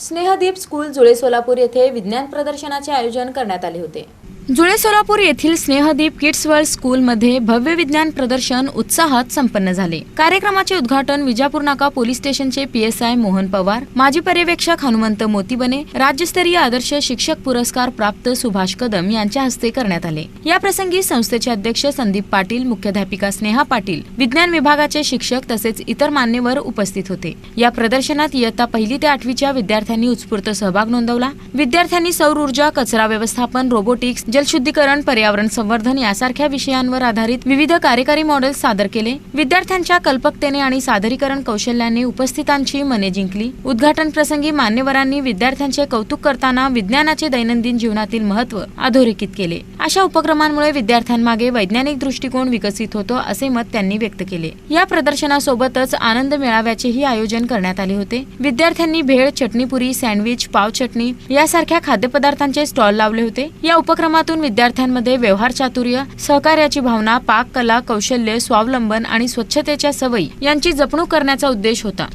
Snehdeep school जुळे सोलापूर येथे विज्ञान प्रदर्शनाचे आयोजन करण्यात आले होते. जुळे सोलापूर येथील स्नेहदीप किड्स वर्ल्ड स्कूलमध्ये भव्य विज्ञान प्रदर्शन उत्साहात संपन्न झाले. कार्यक्रमाचे उद्घाटन विजापूर नाका पोलीस स्टेशनचे पीएसआय मोहन पवार माजी पर्यवेक्षक हनुमंत मोतीबने राज्यस्तरीय आदर्श शिक्षक पुरस्कार प्राप्त सुभाष कदम यांच्या हस्ते करण्यात आले. या प्रसंगी संस्थेचे अध्यक्ष संदीप पाटील मुख्याध्यापिका स्नेहा पाटील विज्ञान विभागाचे शिक्षक तसेच इतर मान्यवर उपस्थित होते. या प्रदर्शनात इयत्ता पहिली ते आठवीच्या विद्यार्थ्यांनी उत्स्फूर्त सहभाग नोंदवला. विद्यार्थ्यांनी सौर ऊर्जा कचरा व्यवस्थापन रोबोटिक्स जलशुद्धीकरण पर्यावरण संवर्धन यासारख्या विषयांवर आधारित विविध कार्यकारी मॉडेल्स सादर केले. विद्यार्थ्यांच्या कल्पकतेने आणि सादरीकरण कौशल्याने उपस्थितांची मने जिंकली. उद्घाटन प्रसंगी मान्यवरांनी विद्यार्थ्यांचे कौतुक करताना विज्ञानाचे दैनंदिन जीवनातील महत्त्व अधोरेखित केले. अशा उपक्रमांमुळे विद्यार्थ्यांमागे वैज्ञानिक दृष्टिकोन विकसित होतो असे मत त्यांनी व्यक्त केले. या प्रदर्शनासोबतच आनंद मेळाव्याचेही आयोजन करण्यात आले होते. विद्यार्थ्यांनी भेळ चटणीपुरी सँडविच पाव चटणी यासारख्या खाद्यपदार्थांचे स्टॉल लावले होते. या उपक्रमात उपक्रमातून विद्यार्थ्यांमध्ये व्यवहार चातुर्य सहकार्याची भावना पाककला कौशल्य स्वावलंबन आणि स्वच्छतेच्या सवयी यांची जपणूक करण्याचा उद्देश होता.